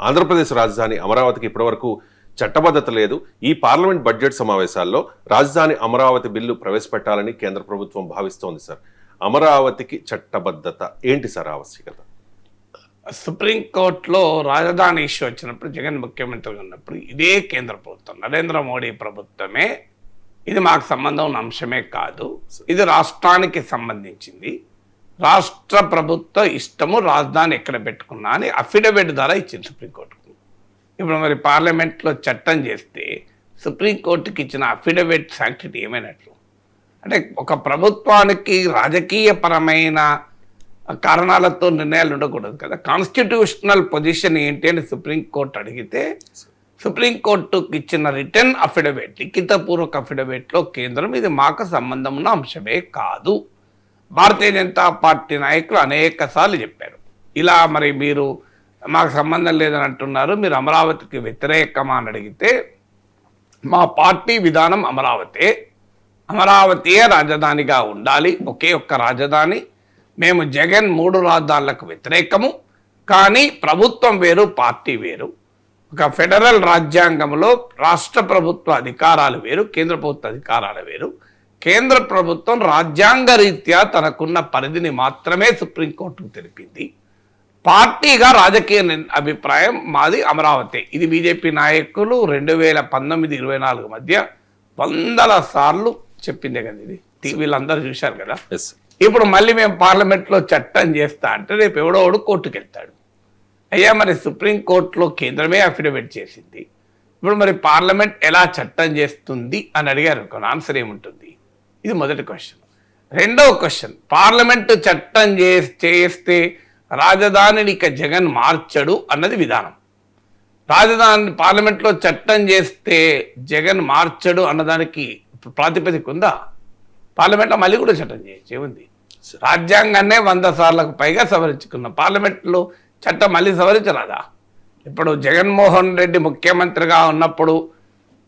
ఆంధ్రప్రదేశ్ రాజధాని అమరావతికి ఇప్పటివరకు చట్టబద్ధత లేదు. ఈ పార్లమెంట్ బడ్జెట్ సమావేశాల్లో రాజధాని అమరావతి బిల్లు ప్రవేశపెట్టాలని కేంద్ర ప్రభుత్వం భావిస్తోంది సార్. అమరావతికి చట్టబద్ధత ఏంటి సార్ ఆవశ్యకత? సుప్రీంకోర్టులో రాజధాని ఇష్యూ వచ్చినప్పుడు జగన్ ముఖ్యమంత్రిగా ఉన్నప్పుడు ఇదే కేంద్ర ప్రభుత్వం. నరేంద్ర మోడీ ప్రభుత్వమే. ఇది మాకు సంబంధం ఉన్న అంశమే కాదు. ఇది రాష్ట్రానికి సంబంధించింది. రాష్ట్ర ప్రభుత్వ ఇష్టము రాజధాని ఎక్కడ పెట్టుకున్నా అని అఫిడవిట్ ద్వారా ఇచ్చింది సుప్రీంకోర్టుకు. ఇప్పుడు మరి పార్లమెంట్లో చట్టం చేస్తే సుప్రీంకోర్టుకి ఇచ్చిన అఫిడవిట్ శాంక్టిటీ ఏమైనట్లు? అంటే ఒక ప్రభుత్వానికి రాజకీయపరమైన కారణాలతో నిర్ణయాలు ఉండకూడదు కదా. కాన్స్టిట్యూషనల్ పొజిషన్ ఏంటి అని సుప్రీంకోర్టు అడిగితే సుప్రీంకోర్టుకి ఇచ్చిన రిటర్న్ అఫిడవిట్ లిఖితపూర్వక అఫిడవిట్లో కేంద్రం ఇది మాకు సంబంధం ఉన్న అంశమే కాదు. భారతీయ జనతా పార్టీ నాయకులు అనేక సార్లు చెప్పారు. ఇలా మరి మీరు మాకు సంబంధం లేదని అంటున్నారు మీరు అమరావతికి వ్యతిరేకమా అని అడిగితే మా పార్టీ విధానం అమరావతే. అమరావతియే రాజధానిగా ఉండాలి ఒకే ఒక్క రాజధాని. మేము జగన్ మూడు రాజధానులకు వ్యతిరేకము కానీ ప్రభుత్వం వేరు పార్టీ వేరు. ఒక ఫెడరల్ రాజ్యాంగంలో రాష్ట్ర ప్రభుత్వ అధికారాలు వేరు కేంద్ర ప్రభుత్వ అధికారాలు వేరు. కేంద్ర ప్రభుత్వం రాజ్యాంగ రీత్యా తనకున్న పరిధిని మాత్రమే సుప్రీంకోర్టుకు తెలిపింది. పార్టీగా రాజకీయ అభిప్రాయం మాది అమరావతి. ఇది బీజేపీ నాయకులు రెండు వేల పంతొమ్మిది ఇరవై నాలుగు మధ్య వందల సార్లు చెప్పిందే కదా ఇది. టీవీలు అందరూ చూశారు కదా. ఇప్పుడు మళ్ళీ మేము పార్లమెంట్లో చట్టం చేస్తా అంటే రేపు ఎవడో ఒకడు కోర్టుకు వెళ్తాడు అయ్యా మరి సుప్రీంకోర్టులో కేంద్రమే అఫిడవిట్ చేసింది. ఇప్పుడు మరి పార్లమెంట్ ఎలా చట్టం చేస్తుంది అని అడిగారు. ఆన్సర్ ఏముంటుంది? ఇది మొదటి క్వశ్చన్ రెండవ క్వశ్చన్ పార్లమెంటు చట్టం చేస్తే రాజధానిని ఇక జగన్ మార్చడు అన్నది విధానం. రాజధాని పార్లమెంట్లో చట్టం చేస్తే జగన్ మార్చడు అన్నదానికి ప్రాతిపదిక ఉందా? పార్లమెంట్లో మళ్ళీ కూడా చట్టం చేయొచ్చు ఏముంది రాజ్యాంగాన్నే వంద సార్లకు పైగా సవరించుకున్నాం పార్లమెంట్లో చట్టం మళ్ళీ సవరించరాదా? ఇప్పుడు జగన్మోహన్ రెడ్డి ముఖ్యమంత్రిగా ఉన్నప్పుడు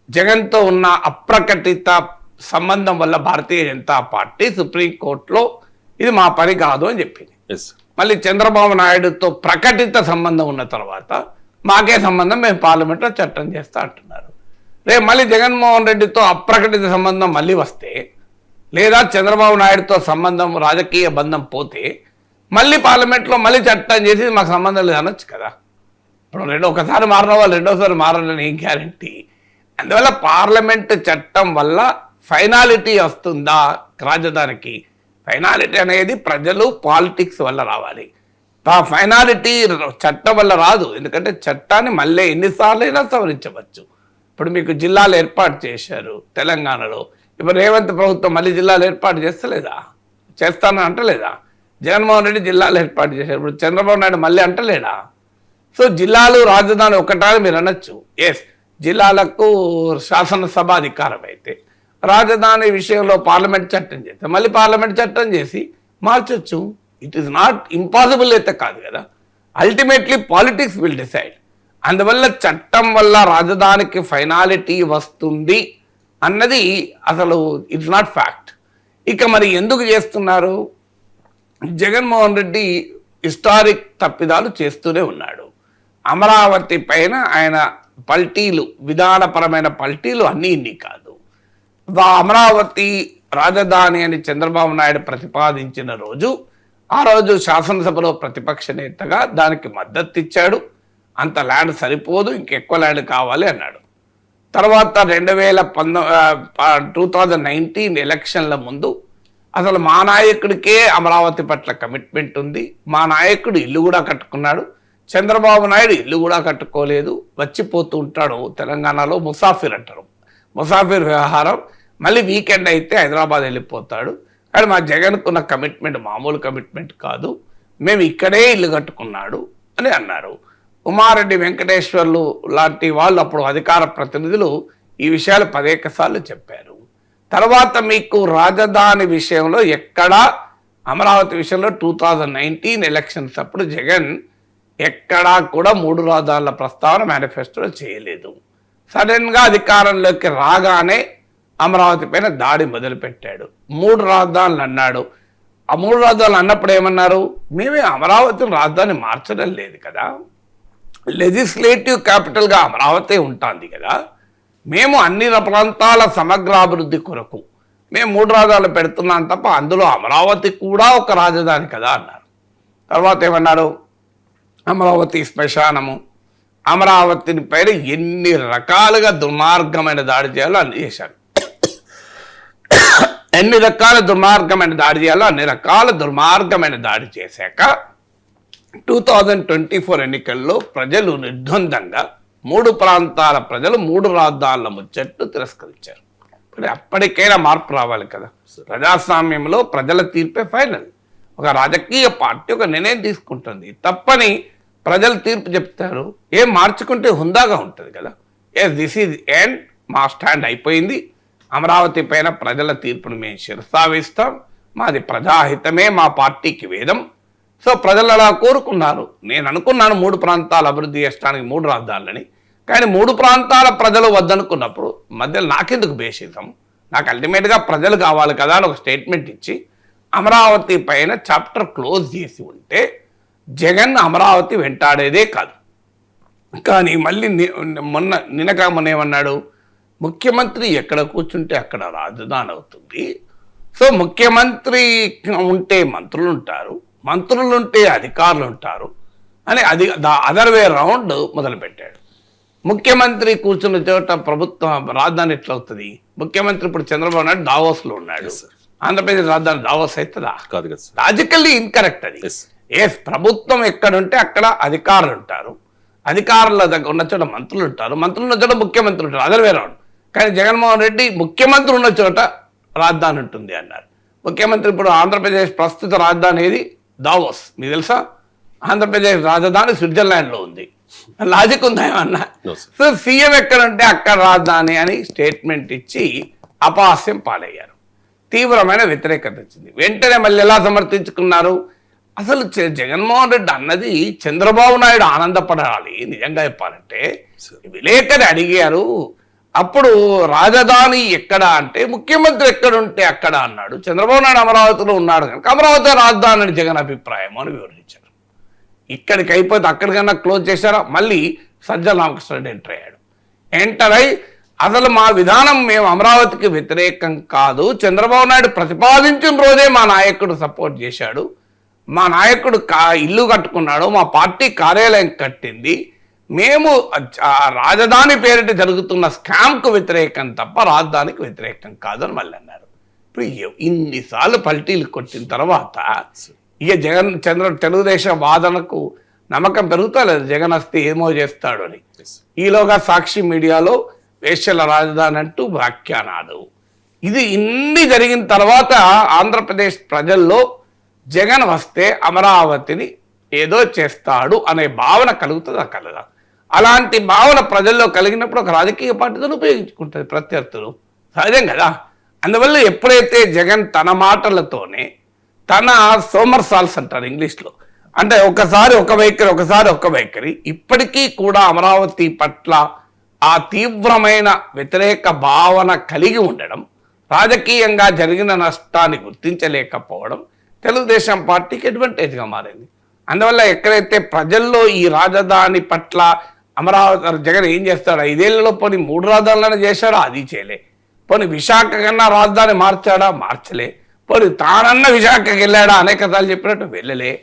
జగన్తో ఉన్న అప్రకటిత సంబంధం వల్ల భారతీయ జనతా పార్టీ సుప్రీంకోర్టులో ఇది మా పని కాదు అని చెప్పింది. మళ్ళీ చంద్రబాబు నాయుడుతో ప్రకటిత సంబంధం ఉన్న తర్వాత మాకే సంబంధం మేము పార్లమెంట్లో చట్టం చేస్తా అంటున్నారు. రేపు మళ్ళీ జగన్మోహన్ రెడ్డితో అప్రకటిత సంబంధం మళ్ళీ వస్తే లేదా చంద్రబాబు నాయుడుతో సంబంధం రాజకీయ బంధం పోతే మళ్ళీ పార్లమెంట్లో మళ్ళీ చట్టం చేసి మాకు సంబంధం లేదు అనొచ్చు కదా. ఇప్పుడు రెండో ఒకసారి మారిన వాళ్ళు రెండోసారి మారాలని ఏం గ్యారంటీ? అందువల్ల పార్లమెంట్ చట్టం వల్ల ఫైనాలిటీ వస్తుందా రాజధానికి? ఫైనాలిటీ అనేది ప్రజలు పాలిటిక్స్ వల్ల రావాలి. ఆ ఫైనాలిటీ చట్టం వల్ల రాదు. ఎందుకంటే చట్టాన్ని మళ్ళీ ఎన్నిసార్లు అయినా సవరించవచ్చు. ఇప్పుడు మీకు జిల్లాలు ఏర్పాటు చేశారు తెలంగాణలో. ఇప్పుడు రేవంత్ ప్రభుత్వం మళ్ళీ జిల్లాలు ఏర్పాటు చేస్తలేదా? చేస్తానని అంటలేదా? జగన్మోహన్ రెడ్డి జిల్లాలు ఏర్పాటు చేశారు. ఇప్పుడు చంద్రబాబు నాయుడు మళ్ళీ అంటలేడా? సో జిల్లాలు రాజధాని ఒకటాని మీరు అనొచ్చు. ఎస్ జిల్లాలకు శాసనసభ అధికారం అయితే. రాజధాని విషయంలో పార్లమెంట్ చట్టం చేస్తే మళ్ళీ పార్లమెంట్ చట్టం చేసి మార్చొచ్చు. ఇట్ ఈస్ నాట్ ఇంపాసిబుల్ అయితే కాదు కదా. అల్టిమేట్లీ పాలిటిక్స్ విల్ డిసైడ్ అందువల్ల చట్టం వల్ల రాజధానికి ఫైనాలిటీ వస్తుంది అన్నది అసలు ఇట్స్ నాట్ ఫ్యాక్ట్ ఇక మరి ఎందుకు చేస్తున్నారు? జగన్మోహన్ రెడ్డి హిస్టారిక్ తప్పిదాలు చేస్తూనే ఉన్నాడు. అమరావతి పైన ఆయన పల్టీలు విధానపరమైన పల్టీలు అన్నీ ఇన్ని కాదు. అమరావతి రాజధాని అని చంద్రబాబు నాయుడు ప్రతిపాదించిన రోజు ఆ రోజు శాసనసభలో ప్రతిపక్ష నేతగా దానికి మద్దతు ఇచ్చాడు. అంత ల్యాండ్ సరిపోదు ఇంకెక్కువ ల్యాండ్ కావాలి అన్నాడు. తర్వాత రెండు వేల పంద టూ థౌజండ్ నైన్టీన్ ఎలక్షన్ల ముందు అసలు మా నాయకుడికే అమరావతి పట్ల కమిట్మెంట్ ఉంది. మా నాయకుడు ఇల్లు కూడా కట్టుకున్నాడు. చంద్రబాబు నాయుడు ఇల్లు కూడా కట్టుకోలేదు. వచ్చిపోతూ ఉంటాడు తెలంగాణలో ముసాఫిర్ అంటారు. ముసాఫిర్ వ్యవహారం. మళ్ళీ వీకెండ్ అయితే హైదరాబాద్ వెళ్ళిపోతాడు. కానీ మా జగన్కున్న కమిట్మెంట్ మామూలు కమిట్మెంట్ కాదు. మేము ఇక్కడే ఇల్లు కట్టుకున్నాడు అని అన్నారు. ఉమారెడ్డి వెంకటేశ్వర్లు లాంటి వాళ్ళు అప్పుడు అధికార ప్రతినిధులు ఈ విషయాలు పదేక సార్లు చెప్పారు. తర్వాత మీకు రాజధాని విషయంలో ఎక్కడా అమరావతి విషయంలో టూ థౌజండ్ నైన్టీన్ ఎలక్షన్స్ అప్పుడు జగన్ ఎక్కడా కూడా మూడు రాజధానుల ప్రస్తావన మేనిఫెస్టోలో చేయలేదు. సడన్గా అధికారంలోకి రాగానే అమరావతి పైన దాడి మొదలుపెట్టాడు. మూడు రాజధానులు అన్నాడు. ఆ మూడు రాజధానులు అన్నప్పుడు ఏమన్నారు? మేమే అమరావతిని రాజధాని మార్చడం లేదు కదా. లెజిస్లేటివ్ క్యాపిటల్గా అమరావతి ఉంటుంది కదా. మేము అన్ని ప్రాంతాల సమగ్రాభివృద్ధి కొరకు మేము మూడు రాజధానులు పెడుతున్నాం తప్ప అందులో అమరావతి కూడా ఒక రాజధాని కదా అన్నారు. తర్వాత ఏమన్నారు? అమరావతి శ్మశానము అమరావతిని పైన ఎన్ని రకాలుగా దుర్మార్గమైన దాడి చేయాలో అన్ని చేశారు. ఎన్ని రకాల దుర్మార్గమైన దాడి చేయాలో అన్ని రకాల దుర్మార్గమైన దాడి చేశాక టూ థౌజండ్ ట్వంటీ ఫోర్ ఎన్నికల్లో ప్రజలు నిర్ద్వందంగా మూడు ప్రాంతాల ప్రజలు మూడు రాజధానుల ముచ్చట్టు తిరస్కరించారు. ఇప్పుడు అప్పటికైనా మార్పు రావాలి కదా. ప్రజాస్వామ్యంలో ప్రజల తీర్పే ఫైనల్. ఒక రాజకీయ పార్టీ ఒక నిర్ణయం తీసుకుంటుంది. తప్పని ప్రజలు తీర్పు చెప్తారు ఏం మార్చుకుంటే హుందాగా ఉంటుంది కదా. ఎస్ దిస్ ఈజ్ ఎండ్ మా స్టాండ్ అయిపోయింది. అమరావతి పైన ప్రజల తీర్పును మేము శిరసావిస్తాం. మాది ప్రజాహితమే మా పార్టీకి వేదం. సో ప్రజలు అలా కోరుకున్నారు. నేను అనుకున్నాను మూడు ప్రాంతాలు అభివృద్ధి చేయడానికి మూడు రాజధానులని. కానీ మూడు ప్రాంతాల ప్రజలు వద్దనుకున్నప్పుడు మధ్యలో నాకెందుకు బేసిజం నాకు అల్టిమేట్గా ప్రజలు కావాలి కదా అని ఒక స్టేట్మెంట్ ఇచ్చి అమరావతి పైన చాప్టర్ క్లోజ్ చేసి ఉంటే జగన్ అమరావతి వెంటాడేదే కాదు. కానీ మళ్ళీ మొన్న నినక మొన్న ఏమన్నాడు? ముఖ్యమంత్రి ఎక్కడ కూర్చుంటే అక్కడ రాజధాని అవుతుంది. సో ముఖ్యమంత్రి ఉంటే మంత్రులు ఉంటారు మంత్రులు ఉంటే అధికారులు ఉంటారు అని అది అదర్ వే రౌండ్ మొదలుపెట్టాడు. ముఖ్యమంత్రి కూర్చున్న చోట ప్రభుత్వం రాజధాని ఎట్లా అవుతుంది? ముఖ్యమంత్రి ఇప్పుడు చంద్రబాబు నాయుడు దావోస్లో ఉన్నాడు. ఆంధ్రప్రదేశ్ రాజధాని దావోస్ అవుతుందా? కాదు కదా లాజికల్లీ ఇన్కరెక్ట్ అది. ఎస్ ప్రభుత్వం ఎక్కడుంటే అక్కడ అధికారులు ఉంటారు అధికారుల దగ్గర ఉన్న చోట మంత్రులు ఉంటారు మంత్రులు ఉన్న చోట ముఖ్యమంత్రి ఉంటారు అదర్ వే రౌండ్. కానీ జగన్మోహన్ రెడ్డి ముఖ్యమంత్రి ఉన్న చోట రాజధాని ఉంటుంది అన్నారు. ముఖ్యమంత్రి ఇప్పుడు ఆంధ్రప్రదేశ్ ప్రస్తుత రాజధాని ఏది? దావోస్. మీకు తెలుసా? ఆంధ్రప్రదేశ్ రాజధాని స్విట్జర్లాండ్లో ఉంది. లాజిక్ ఉందా ఏమన్నా. సో సీఎం ఎక్కడుంటే అక్కడ రాజధాని అని స్టేట్మెంట్ ఇచ్చి అపహాస్యం పాలయ్యారు. తీవ్రమైన వ్యతిరేకత వచ్చింది. వెంటనే మళ్ళీ ఎలా సమర్థించుకున్నారు? అసలు జగన్మోహన్ రెడ్డి అన్నది చంద్రబాబు నాయుడు ఆనందపడాలి నిజంగా చెప్పాలంటే. విలేకరి అడిగారు అప్పుడు రాజధాని ఎక్కడ అంటే ముఖ్యమంత్రి ఎక్కడ ఉంటే అక్కడ అన్నాడు. చంద్రబాబు నాయుడు అమరావతిలో ఉన్నాడు కనుక అమరావతి రాజధాని అని జగన్ అభిప్రాయం అని వివరించారు. ఇక్కడికి అయిపోతే అక్కడికన్నా క్లోజ్ చేశారా? మళ్ళీ సజ్జల రామకృష్ణరెడ్డి ఎంటర్ అయ్యాడు. ఎంటర్ అయి అసలు మా విధానం మేము అమరావతికి వ్యతిరేకం కాదు చంద్రబాబు నాయుడు ప్రతిపాదించిన రోజే మా నాయకుడు సపోర్ట్ చేశాడు. మా నాయకుడు కా ఇల్లు కట్టుకున్నాడు మా పార్టీ కార్యాలయం కట్టింది. మేము రాజధాని పేరిట జరుగుతున్న స్కామ్కు వ్యతిరేకం తప్ప రాజధానికి వ్యతిరేకం కాదు అని మళ్ళీ అన్నారు. ఇప్పుడు ఇన్నిసార్లు పల్టీలు కొట్టిన తర్వాత ఇక జగన్ చంద్ర తెలుగుదేశం వాదనకు నమ్మకం పెరుగుతా లేదు. జగన్ వస్తే ఏమో చేస్తాడు అని. ఈలోగా సాక్షి మీడియాలో వేశ్యల రాజధాని అంటూ వ్యాఖ్యానాలు. ఇది ఇన్ని జరిగిన తర్వాత ఆంధ్రప్రదేశ్ ప్రజల్లో జగన్ వస్తే అమరావతిని ఏదో చేస్తాడు అనే భావన కలుగుతుందా కలదా అలాంటి భావన ప్రజల్లో కలిగినప్పుడు ఒక రాజకీయ పార్టీతో ఉపయోగించుకుంటుంది ప్రత్యర్థులు. సహజం కదా? అందువల్ల ఎప్పుడైతే జగన్ తన మాటలతోనే తన సోమర్ సాల్స్ అంటారు ఇంగ్లీష్లో. అంటే ఒకసారి ఒక వైఖరి ఒకసారి ఒక వైఖరి. ఇప్పటికీ కూడా అమరావతి పట్ల ఆ తీవ్రమైన వ్యతిరేక భావన కలిగి ఉండడం రాజకీయంగా జరిగిన నష్టాన్ని గుర్తించలేకపోవడం తెలుగుదేశం పార్టీకి అడ్వాంటేజ్గా మారింది. అందువల్ల ఎక్కడైతే ప్రజల్లో ఈ రాజధాని పట్ల అమరావతి జగన్ ఏం చేస్తాడు ఐదేళ్ళలో పోనీ మూడు రాజధానులను చేశాడా? అది చేయలే. పోనీ విశాఖ కన్నా రాజధాని మార్చాడా? మార్చలే. పోనీ తానన్న విశాఖకి వెళ్ళాడా? అనేక సార్లు చెప్పినట్టు వెళ్ళలే.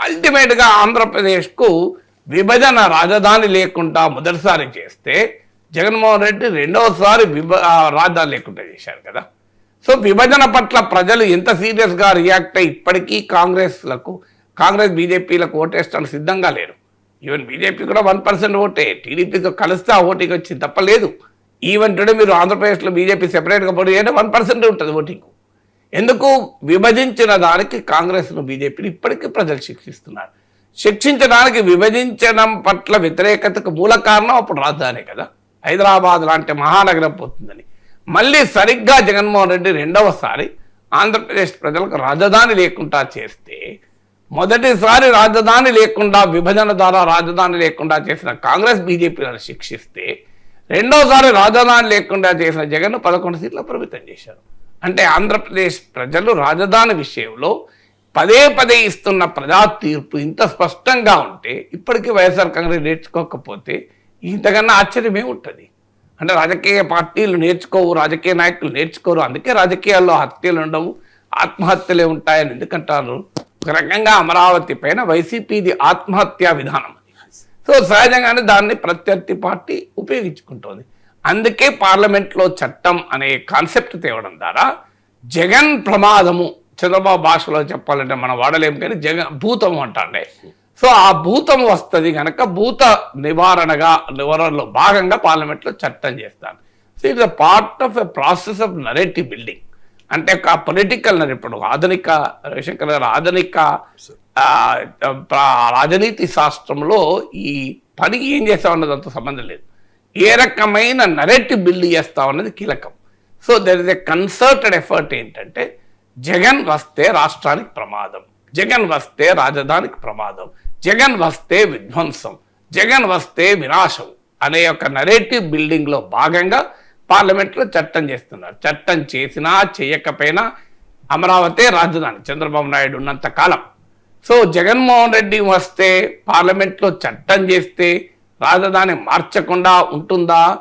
అల్టిమేట్గా ఆంధ్రప్రదేశ్కు విభజన రాజధాని లేకుండా మొదటిసారి చేస్తే జగన్మోహన్ రెడ్డి రెండవసారి విభ రాజధాని లేకుండా చేశారు కదా. సో విభజన పట్ల ప్రజలు ఎంత సీరియస్గా రియాక్ట్ అయ్యి ఇప్పటికీ కాంగ్రెస్లకు కాంగ్రెస్ బీజేపీలకు ఓటేస్తాను సిద్ధంగా లేరు. ఈవెన్ బీజేపీ కూడా వన్ పర్సెంట్ ఓటే టీడీపీతో కలిస్తే ఆ ఓటింగ్ వచ్చింది తప్పలేదు ఈవెన్ టుడే మీరు ఆంధ్రప్రదేశ్లో బీజేపీ సెపరేట్గా పోటీ చేయంటే వన్ పర్సెంట్ ఉంటుంది ఓటింగ్. ఎందుకు? విభజించిన దానికి కాంగ్రెస్ను బీజేపీని ఇప్పటికీ ప్రజలు శిక్షిస్తున్నారు. శిక్షించడానికి విభజించడం పట్ల వ్యతిరేకతకు మూల కారణం అప్పుడు రాజధాని కదా. హైదరాబాద్ లాంటి మహానగరం పోతుందని. మళ్ళీ సరిగ్గా జగన్మోహన్ రెడ్డి రెండవసారి ఆంధ్రప్రదేశ్ ప్రజలకు రాజధాని లేకుండా చేస్తే మొదటిసారి రాజధాని లేకుండా విభజన ద్వారా రాజధాని లేకుండా చేసిన కాంగ్రెస్ బీజేపీలను శిక్షిస్తే రెండోసారి రాజధాని లేకుండా చేసిన జగన్ పదకొండు సీట్లు పరిమితం చేశారు. అంటే ఆంధ్రప్రదేశ్ ప్రజలు రాజధాని విషయంలో పదే పదే ఇస్తున్న ప్రజా తీర్పు ఇంత స్పష్టంగా ఉంటే ఇప్పటికీ వైఎస్ఆర్ కాంగ్రెస్ నేర్చుకోకపోతే ఇంతకన్నా ఆశ్చర్యమే ఉంటుంది. అంటే రాజకీయ పార్టీలు నేర్చుకోవు రాజకీయ నాయకులు నేర్చుకోరు. అందుకే రాజకీయాల్లో హత్యలు ఉండవు ఆత్మహత్యలే ఉంటాయని ఎందుకంటారు? ఒక రకంగా అమరావతి పైన వైసీపీది ఆత్మహత్యా విధానం సో సహజంగానే దాన్ని ప్రత్యర్థి పార్టీ ఉపయోగించుకుంటుంది. అందుకే పార్లమెంట్లో చట్టం అనే కాన్సెప్ట్ తేవడం ద్వారా జగన్ ప్రమాదము. చంద్రబాబు భాషలో చెప్పాలంటే మనం వాడలేం కానీ జగన్ భూతము అంటాండే. సో ఆ భూతం వస్తుంది కనుక భూత నివారణగా నివారణలో భాగంగా పార్లమెంట్లో చట్టం చేస్తాను. So it part of a process of narrative building అంటే ఒక పొలిటికల్ ఇప్పుడు ఆధునిక రవిశంకర్ గారు ఆధునిక రాజనీతి శాస్త్రంలో ఈ పని ఏం చేస్తా ఉన్నది అంత సంబంధం లేదు. ఏ రకమైన నరేటివ్ బిల్డ్ చేస్తా ఉన్నది కీలకం. So there is a concerted effort ఏంటంటే జగన్ వస్తే రాష్ట్రానికి ప్రమాదం. జగన్ వస్తే రాజధానికి ప్రమాదం. జగన్ వస్తే విధ్వంసం జగన్ వస్తే వినాశం అనే ఒక నరేటివ్ బిల్డింగ్లో భాగంగా పార్లమెంట్లో చట్టం చేస్తున్నారు. చట్టం చేసినా చేయకపోయినా అమరావతి రాజధాని చంద్రబాబు నాయుడు ఉన్నంత కాలం. సో జగన్మోహన్ రెడ్డి వస్తే పార్లమెంట్లో చట్టం చేస్తే రాజధాని మార్చకుండా ఉంటుందా?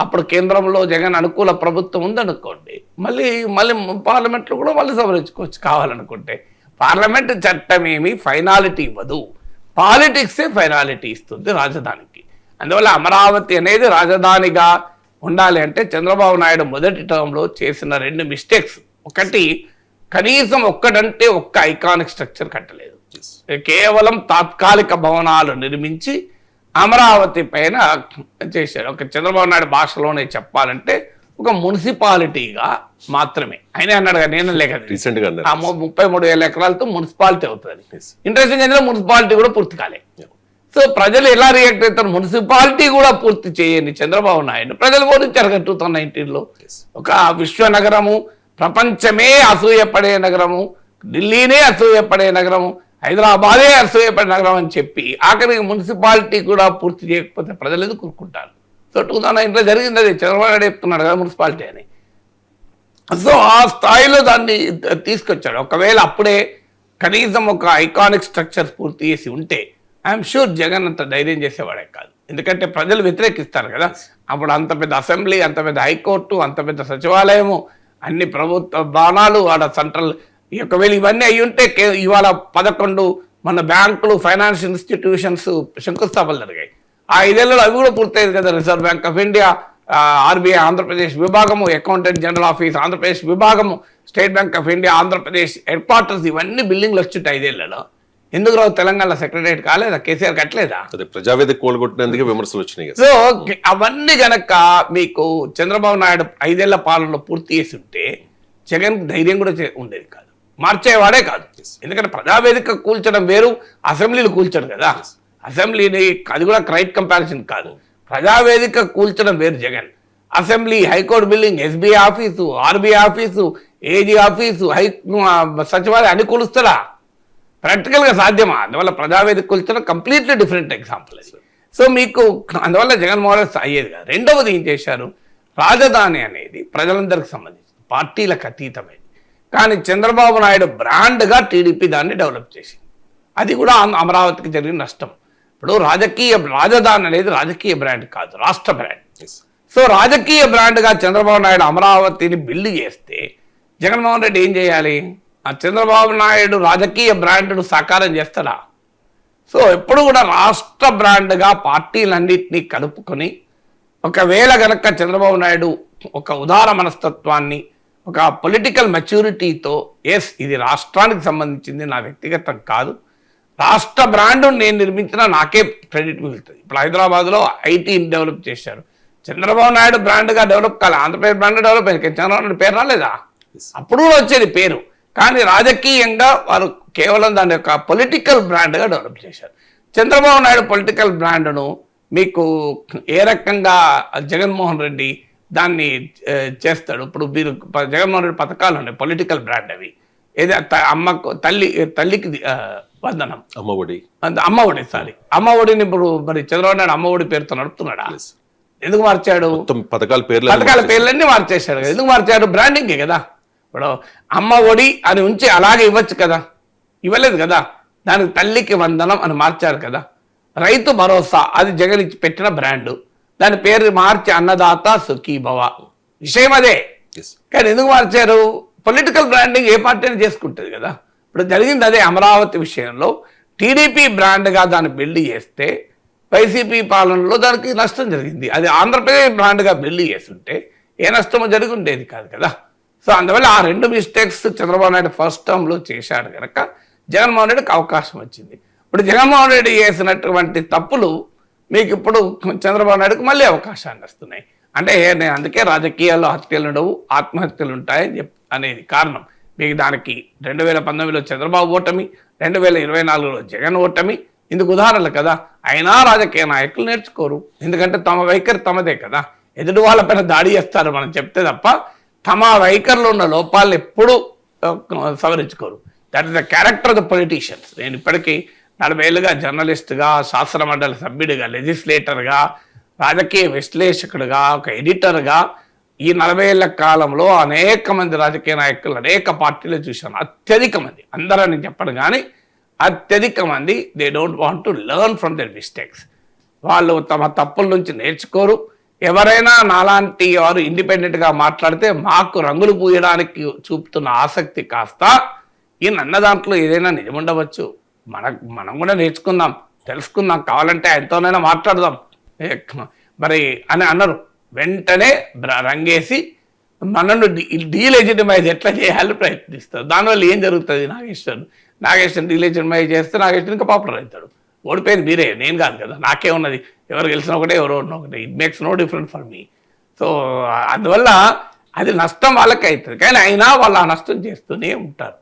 అప్పుడు కేంద్రంలో జగన్ అనుకూల ప్రభుత్వం ఉందనుకోండి. మళ్ళీ మళ్ళీ పార్లమెంట్లో కూడా మళ్ళీ సవరించుకోవచ్చు కావాలనుకుంటే. పార్లమెంట్ చట్టం ఏమి ఫైనాలిటీ ఇవ్వదు. పాలిటిక్సే ఫైనాలిటీ ఇస్తుంది రాజధానికి. అందువల్ల అమరావతి అనేది రాజధానిగా ఉండాలి అంటే చంద్రబాబు నాయుడు మొదటి టర్మ్లో చేసిన రెండు మిస్టేక్స్. ఒకటి కనీసం ఒక్కడంటే ఒక్క ఐకానిక్ స్ట్రక్చర్ కట్టలేదు. కేవలం తాత్కాలిక భవనాలు నిర్మించి అమరావతి పైన చేశారు. ఒక చంద్రబాబు నాయుడు భాషలోనే చెప్పాలంటే ఒక మున్సిపాలిటీగా మాత్రమే. ఆయన అన్నాడు కదా నేను లేక రీసెంట్గా ముప్పై మూడు వేల ఎకరాలతో మున్సిపాలిటీ అవుతుంది. ఇంట్రెస్టింగ్ ఏంటంటే మున్సిపాలిటీ కూడా పూర్తి కాలే. సో ప్రజలు ఎలా రియాక్ట్ అవుతారు? మున్సిపాలిటీ కూడా పూర్తి చేయని చంద్రబాబు నాయుడు. ప్రజలు ఓడించారు కదా టూ థౌసండ్ నైన్టీన్లో. ఒక విశ్వ నగరము ప్రపంచమే అసూయపడే నగరము ఢిల్లీనే అసూయపడే నగరము హైదరాబాదే అసూయపడే నగరం అని చెప్పి ఆఖరికి మున్సిపాలిటీ కూడా పూర్తి చేయకపోతే ప్రజలు ఎందుకు కూరుకుంటారు? సో టూ థౌసండ్ నైన్లో జరిగింది అది. చంద్రబాబు నాయుడు చెప్తున్నాడు కదా మున్సిపాలిటీ అని. సో ఆ స్థాయిలో దాన్ని తీసుకొచ్చాడు. ఒకవేళ అప్పుడే కనీసం ఒక ఐకానిక్ స్ట్రక్చర్ పూర్తి చేసి ఉంటే ఐఎమ్ షూర్ జగన్ అంత ధైర్యం చేసేవాడే కాదు. ఎందుకంటే ప్రజలు వ్యతిరేకిస్తారు కదా. అప్పుడు అంత పెద్ద అసెంబ్లీ అంత పెద్ద హైకోర్టు అంత పెద్ద సచివాలయము అన్ని ప్రభుత్వ భవనాలు ఆడ సెంట్రల్ ఒకవేళ ఇవన్నీ అయి ఉంటే కే- ఇవాళ పదకొండు మన బ్యాంకులు ఫైనాన్స్ ఇన్స్టిట్యూషన్స్ శంకుస్థాపనలు జరిగాయి. ఆ ఐదేళ్ళలో అవి కూడా పూర్తయ్యేది కదా. Reserve Bank of India RBI Andhra Pradesh విభాగము అకౌంటెంట్ జనరల్ ఆఫీస్ ఆంధ్రప్రదేశ్ విభాగము State Bank of India Andhra Pradesh head quarters ఇవన్నీ బిల్డింగ్లు వచ్చుంటాయి ఐదేళ్ళలో ఎందుకు రావు? తెలంగాణ సెక్రటరియట్ కాలేదా? కేసీఆర్ కట్టలేదా? అదే ప్రజావేదిక కోలుగొట్టినందుకే విమర్శలు వచ్చినాయి సో అవన్నీ గనక మీకు చంద్రబాబు నాయుడు ఐదేళ్ళ పాలనలో పూర్తి చేసి ఉంటే జగన్ ధైర్యం కూడా ఉండేది కాదు. మార్చేవాడే కాదు. ఎందుకంటే ప్రజావేదిక కూల్చడం వేరు అసెంబ్లీలు కూల్చడం కదా. అసెంబ్లీని అది కూడా క్రైట్ కంపారిజన్ కాదు. ప్రజావేదిక కూల్చడం వేరు Jagan. Assembly high court building SBI office RBI office AG office high సచివాలయం అన్ని కూలుస్తాడా ప్రాక్టికల్గా సాధ్యమా? అందువల్ల ప్రజావేదిక కూల్చడం కంప్లీట్లీ డిఫరెంట్ ఎగ్జాంపుల్ సో మీకు అందువల్ల జగన్మోహన్ రెడ్డి అయ్యేది కాదు. రెండవది ఏం చేశారు? రాజధాని అనేది ప్రజలందరికి సంబంధించి పార్టీలకు అతీతమైంది. కానీ చంద్రబాబు నాయుడు బ్రాండ్గా టీడీపీ దాన్ని డెవలప్ చేసింది. అది కూడా అమరావతికి జరిగిన నష్టం. ఇప్పుడు రాజకీయ రాజధాని అనేది రాజకీయ బ్రాండ్ కాదు రాష్ట్ర బ్రాండ్. సో రాజకీయ బ్రాండ్గా చంద్రబాబు నాయుడు అమరావతిని బిల్డ్ చేస్తే జగన్మోహన్ రెడ్డి ఏం చేయాలి? ఆ చంద్రబాబు నాయుడు రాజకీయ బ్రాండ్ను సాకారం చేస్తాడా? సో ఎప్పుడు కూడా రాష్ట్ర బ్రాండ్గా పార్టీలన్నింటినీ కలుపుకొని ఒకవేళ గనక చంద్రబాబు నాయుడు ఒక ఉదార మనస్తత్వాన్ని ఒక పొలిటికల్ మెచ్యూరిటీతో ఎస్ ఇది రాష్ట్రానికి సంబంధించింది నా వ్యక్తిగతం కాదు రాష్ట్ర బ్రాండ్ నేను నిర్మించిన నాకే క్రెడిట్ మిగులుతుంది. ఇప్పుడు హైదరాబాద్లో ఐటీ డెవలప్ చేశారు. చంద్రబాబు నాయుడు బ్రాండ్గా డెవలప్ కాలే. ఆంధ్రప్రదేశ్ బ్రాండ్ డెవలప్ అయింది. చంద్రబాబు నాయుడు పేరు రాలేదా? అప్పుడు కూడా వచ్చేది పేరు. కానీ రాజకీయంగా వారు కేవలం దాని యొక్క పొలిటికల్ బ్రాండ్గా డెవలప్ చేశారు. చంద్రబాబు నాయుడు పొలిటికల్ బ్రాండ్ను మీకు ఏ రకంగా జగన్మోహన్ రెడ్డి దాన్ని చేస్తాడు? ఇప్పుడు మీరు జగన్మోహన్ రెడ్డి పథకాలు ఉన్నాయి పొలిటికల్ బ్రాండ్ అవి. ఏదో? త- అమ్మకు తల్లి తల్లికి వందనం. అమ్మ ఒడి అంత అమ్మ ఒడి సారీ. అమ్మ ఒడిని ఇప్పుడు మరి చంద్రబాబు నాయుడు అమ్మ ఒడి పేరుతో నడుపుతున్నాడా. ఎందుకు మార్చాడు? పథకాల పేర్లు పథకాల పేర్లన్నీ మార్చేశాడు కదా. ఎందుకు మార్చాడు? బ్రాండింగే కదా. ఇప్పుడు అమ్మ ఒడి అని ఉంచి అలాగే ఇవ్వచ్చు కదా. ఇవ్వలేదు కదా. దానికి తల్లికి వందనం అని మార్చారు కదా. రైతు భరోసా అది జగన్ ఇచ్చి పెట్టిన బ్రాండు. దాని పేరు మార్చి అన్నదాత సుఖీభవ విషయం అదే. కానీ ఎందుకు మార్చారు? పొలిటికల్ బ్రాండింగ్ ఏ పార్టీ అయినా చేసుకుంటుంది కదా. ఇప్పుడు జరిగింది అదే అమరావతి విషయంలో. టీడీపీ బ్రాండ్గా దాన్ని బిల్డ్ చేస్తే వైసీపీ పాలనలో దానికి నష్టం జరిగింది. అది ఆంధ్రప్రదేశ్ బ్రాండ్గా బిల్డ్ చేస్తుంటే ఏ నష్టమో జరిగి ఉండేది కాదు కదా. సో అందువల్ల ఆ రెండు మిస్టేక్స్ చంద్రబాబు నాయుడు ఫస్ట్ టర్మ్లో చేశాడు కనుక జగన్మోహన్ రెడ్డికి అవకాశం వచ్చింది. ఇప్పుడు జగన్మోహన్ రెడ్డి చేసినటువంటి తప్పులు మీకు ఇప్పుడు చంద్రబాబు నాయుడుకు మళ్ళీ అవకాశాన్ని వస్తున్నాయి. అంటే నేను అందుకే రాజకీయాల్లో హత్యలు ఉండవు ఆత్మహత్యలు ఉంటాయని చెప్ అనేది కారణం. మీకు దానికి రెండు వేల పంతొమ్మిదిలో చంద్రబాబు ఓటమి రెండు వేల ఇరవై నాలుగులో జగన్ ఓటమి. ఇందుకు ఉదాహరణలు కదా. అయినా రాజకీయ నాయకులు నేర్చుకోరు. ఎందుకంటే తమ వైఖరి తమదే కదా. ఎదుటి వాళ్ళపైన దాడి చేస్తారు మనం చెప్తే తప్ప తమ వైఖరిలో ఉన్న లోపాలను ఎప్పుడూ సవరించుకోరు. That is the character of the politicians నేను ఇప్పటికీ నలభై ఏళ్ళుగా జర్నలిస్ట్గా శాసనమండలి సభ్యుడిగా లెజిస్లేటర్గా రాజకీయ విశ్లేషకుడిగా ఒక ఎడిటర్గా ఈ నలభై ఏళ్ళ కాలంలో అనేక మంది రాజకీయ నాయకులు అనేక పార్టీలు చూశాను. అత్యధిక మంది. అందరని చెప్పను కానీ అత్యధిక మంది they don't want to learn from their mistakes వాళ్ళు తమ తప్పుల నుంచి నేర్చుకోరు. ఎవరైనా నాలాంటి వారు ఇండిపెండెంట్గా మాట్లాడితే మాకు రంగులు పూయడానికి చూపుతున్న ఆసక్తి కాస్త ఈ నన్న దాంట్లో ఏదైనా నిజముండవచ్చు మన మనం కూడా నేర్చుకుందాం. తెలుసుకుందాం. కావాలంటే ఆయనతోనైనా మాట్లాడదాం. మరి అని అన్నారు. వెంటనే బ్ర- రంగేసి మనను డీలెజిటిమైజ్ ఎట్లా చేయాలో ప్రయత్నిస్తారు దానివల్ల ఏం జరుగుతుంది నాగేశ్వరుడు? నాగేశ్వరుని డీలెజిటిమైజ్ చేస్తే నాగేశ్వర్ ఇంకా పాపులర్ అవుతాడు. ఓడిపోయింది మీరే నేను కాదు కదా. నాకే ఉన్నది. ఎవరు గెలిచిన ఒకటే ఎవరు ఉన్న ఒకటే. It makes no different for me so అందువల్ల అది నష్టం వాళ్ళకి అవుతుంది కానీ అయినా వాళ్ళు ఆ నష్టం చేస్తూనే ఉంటారు.